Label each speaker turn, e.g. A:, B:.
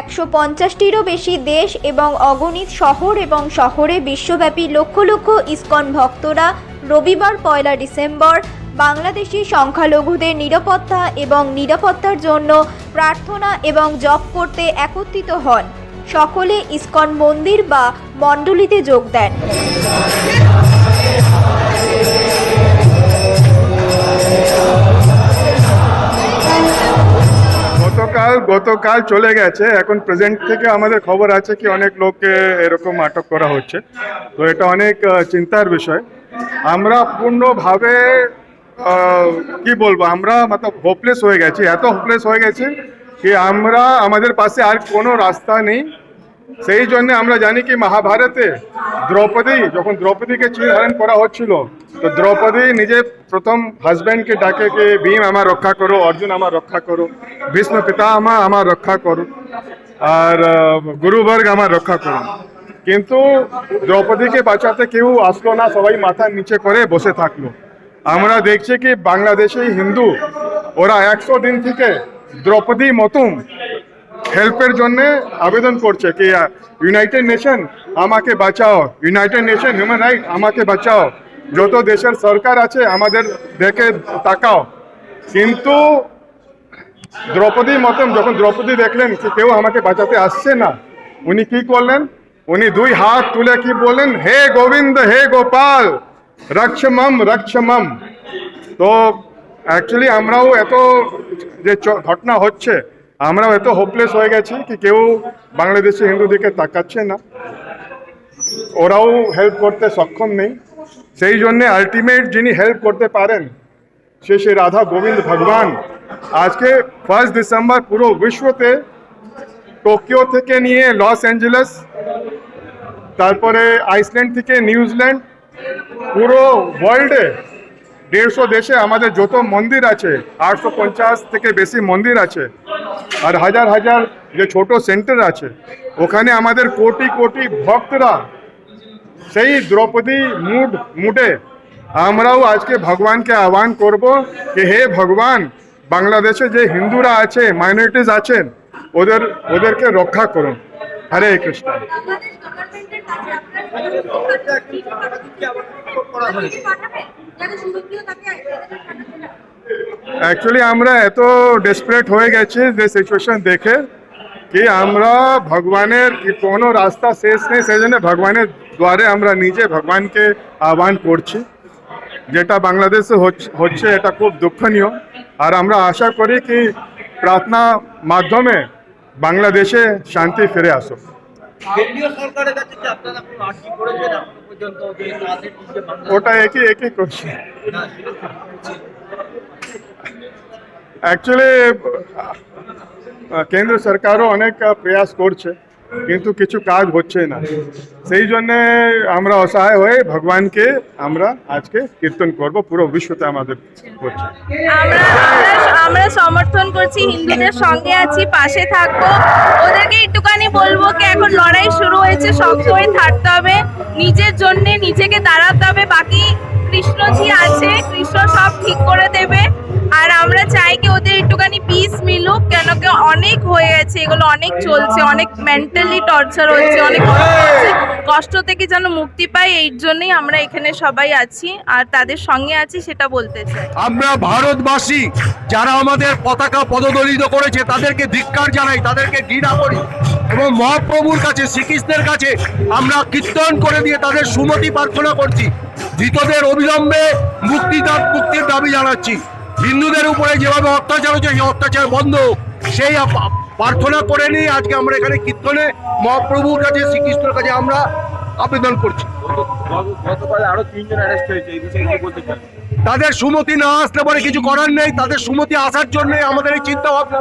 A: একশো পঞ্চাশটিরও বেশি দেশ এবং অগণিত শহর এবং শহরে বিশ্বব্যাপী লক্ষ লক্ষ ইসকন ভক্তরা রবিবার পয়লা ডিসেম্বর বাংলাদেশি সংখ্যালঘুদের নিরাপত্তা এবং নিরাপত্তার জন্য প্রার্থনা এবং জপ করতে একত্রিত হন। সকলে ইসকন মন্দির বা মণ্ডলীতে যোগ দেন।
B: গতকাল চলে গেছে। এখন প্রেজেন্ট থেকে আমাদের খবর আছে কি অনেক লোককে এরকম আটক করা হচ্ছে। তো এটা অনেক চিন্তার বিষয়। আমরা পূর্ণভাবে কি বলব, আমরা মতো হোপলেস হয়ে গেছি। এত হোপলেস হয়ে গেছি কি আমরা, আমাদের পাশে আর কোনো রাস্তা নেই। সেই জন্য আমরা জানি কি মহাভারতে দ্রৌপদী, যখন দ্রৌপদীকে চিরধারণ করা হচ্ছিল, তো দ্রৌপদী নিজে প্রথম হাজব্যান্ডকে ডাকে কি, ভীম, আমার রক্ষা করো, অর্জুন, আমার রক্ষা করো ভীষ্ম পিতামা আমার রক্ষা করো, আর গুরুবর্গ, আমার রক্ষা করো। কিন্তু দ্রৌপদীকে বাঁচাতে কেউ আসলো না, সবাই মাথার নিচে করে বসে থাকল। আমরা দেখছি কি, বাংলাদেশি হিন্দু, ওরা একশো দিন থেকে দ্রৌপদী মতুম হেল্পের জন্য আবেদন করছে কি ইউনাইটেড নেশন আমাকে বাঁচাও। ইউনাইটেড নেশন হিউম্যান রাইট আমাকে বাঁচাও। যত দেশের সরকার আছে, আমাদের দেখে তাকাও। কিন্তু দ্রৌপদী মতন যখন দ্রৌপদী দেখলেন কি কেউ আমাকে বাঁচাতে আসছে না, উনি কি করলেন? উনি দুই হাত তুলে কি বললেন? হে গোবিন্দ, হে গোপাল, রক্ষমম রক্ষমম। তো অ্যাকচুয়ালি আমরাও এত যে ঘটনা হচ্ছে আমরাও এত হোপলেস হয়ে গেছি কি কেউ বাংলাদেশি হিন্দু দিকে তাকাচ্ছে না। ওরাও হেল্প করতে সক্ষম নেই। সেই জন্য আলটিমেট যিনি হেল্প করতে পারেন, সে সে রাধা গোবিন্দ ভগবান। আজকে ফার্স্ট ডিসেম্বর পুরো বিশ্বতে টোকিও থেকে নিয়ে লস অ্যাঞ্জেলেস তারপরে আইসল্যান্ড থেকে নিউজিল্যান্ড পুরো ওয়ার্ল্ডে দেড়শো দেশে আমাদের যত মন্দির আছে, আটশো পঞ্চাশ থেকে বেশি মন্দির আছে আর হাজার হাজার যে ছোট সেন্টার আছে, ওখানে আমাদের কোটি কোটি ভক্তরা সেই দ্রৌপদী মুড, মুডে আমরাও আজকে ভগবানকে আহ্বান করব যে হে ভগবান, বাংলাদেশে যে হিন্দুরা আছে মাইনরিটিস আছেন, ওদের, ওদেরকে রক্ষা করুন। হরে কৃষ্ণ। অ্যাকচুয়ালি আমরা এত ডেসপারেট হয়ে গেছি যে সিচুয়েশন দেখে কি আমরা ভগবানের কি কোনো রাস্তা শেষ নেই সেই জন্য ভগবানের দ্বারে আমরা নিজে ভগবানকে আহ্বান করছি। যেটা বাংলাদেশে হচ্ছে- এটা খুব দুঃখনীয়। আর আমরা আশা করি কি প্রার্থনা মাধ্যমে বাংলাদেশে শান্তি ফিরে আসুক।
C: ওটা সরকারের কাছে কি আপনারা কোনো আর্জি করেছেন এখনও পর্যন্ত যে তাদের যে বাংলা
B: ওটা একই একই করছি অ্যাকচুয়ালি কেন্দ্র সরকারও অনেক প্রয়াস করছে, কিন্তু কিছু কাজ হচ্ছে না। সেই জন্যে আমরা অসহায় হয়ে ভগবানকে আমরা আজকে কীর্তন করব, পুরো বিশ্বতে আমাদের করছে।
D: আমরা সমর্থন করছি, হিন্দুদের সঙ্গে আছি, পাশে থাকব। ওদেরকে একটুখানি বলব কি, এখন লড়াই শুরু হয়েছে, শক্ত হয়ে থাকতে হবে, নিজের জন্য নিজেকে দাঁড়াতে হবে। বাকি কৃষ্ণজি আছে, কৃষ্ণ সব ঠিক করে দেবে। আর আমরা চাই কি ওদের একটুখানি পিস মিলুক কেন কি অনেক হয়ে গেছে এগুলো অনেক চলছে অনেক মেন্টালি টর্চার হচ্ছে অনেক কষ্ট থেকে যেন মুক্তি পাই এই জন্যই আমরা এখানে সবাই আছি আর তাদের সঙ্গে আছি সেটা বলতে চাই।
E: আমরা ভারতবাসী যারা আমাদের পতাকা পদদলিত করেছে তাদেরকে ধিক্কার জানাই তাদেরকে ঘৃণা করি। এবং মহাপ্রভুর কাছে শ্রীকৃষ্ণের কাছে আমরা কীর্তন করে দিয়ে তাদের সুমতি প্রার্থনা করছি। ধৃতদের অবিলম্বে মুক্তি মুক্তির দাবি জানাচ্ছি। হিন্দুদের উপরে যেভাবে অত্যাচার হচ্ছে সেই অত্যাচার বন্ধ। সেই প্রার্থনা করে নিয়ে আজকে আমরা এখানে কীর্তনে মহাপ্রভুর কাছে শ্রীকৃষ্ণের কাছে আমরা আবেদন করছি। তাদের সুমতি না আসলে পরে কিছু করার নেই। তাদের সুমতি আসার জন্য আমাদের এই চিন্তা ভাবনা